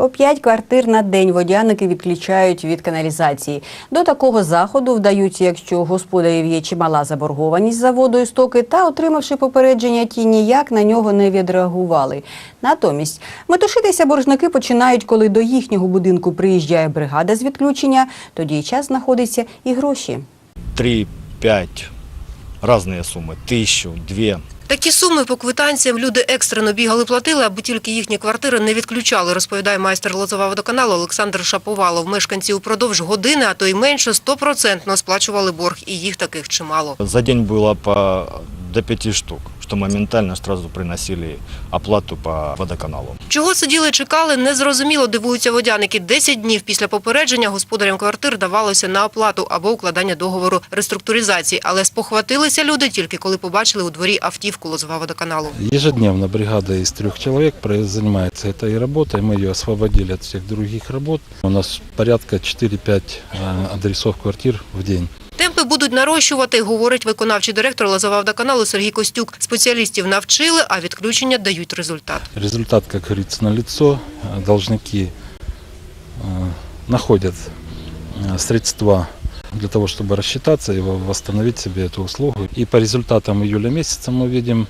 По п'ять квартир на день водяники відключають від каналізації. До такого заходу вдаються, якщо у господарів є чимала заборгованість за водою стоки, та отримавши попередження, ті ніяк на нього не відреагували. Натомість метушитися боржники починають, коли до їхнього будинку приїжджає бригада з відключення. Тоді й час знаходиться і гроші. 3, 5, разные суммы, тысячу, две. Такі суми по квитанціям люди екстрено бігали платили, аби тільки їхні квартири не відключали, розповідає майстер Лозова водоканалу Олександр Шаповалов. Мешканці упродовж години, а то й менше, стопроцентно сплачували борг, і їх таких чимало. За день було по, до п'яти штук, что моментально сразу приносили оплату по водоканалу. Чого сиділи, чекали, незрозуміло дивуються водяники. Десять днів після попередження господарям квартир давалося на оплату або укладання договору реструктуризації. Але спохватилися люди тільки коли побачили у дворі автівку Лозова водоканалу. Ежедневно бригада из трех человек про- занимается этой работой. Мы ее освободили от всех других работ. У нас порядка 4-5 э, адресов квартир в день. Темпи будуть нарощувати, говорить виконавчий директор Лозова водоканалу Сергій Костюк. Спеціалістів навчили, а відключення дають результат. Результат, как говорится, на лицо. Должники э, находят э, средства для того, чтобы рассчитаться и во- восстановить себе эту услугу. И по результатам июля месяца мы видим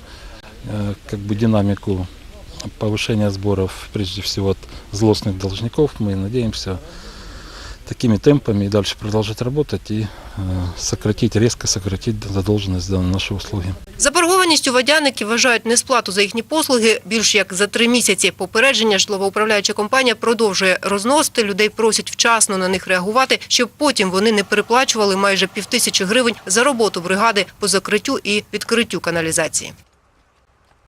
э, как бы динамику повышения сборов, прежде всего от злостных должников. Мы надеемся такими темпами и дальше продолжать работать и э, сократить, резко сократить задолженность за наши услуги. Заборгованістю водяники вважають несплату за їхні послуги більш як за три місяці. Попередження житлово-управляюча компанія продовжує розносити. Людей просять вчасно на них реагувати, щоб потім вони не переплачували майже півтисячі гривень за роботу бригади по закриттю і відкриттю каналізації.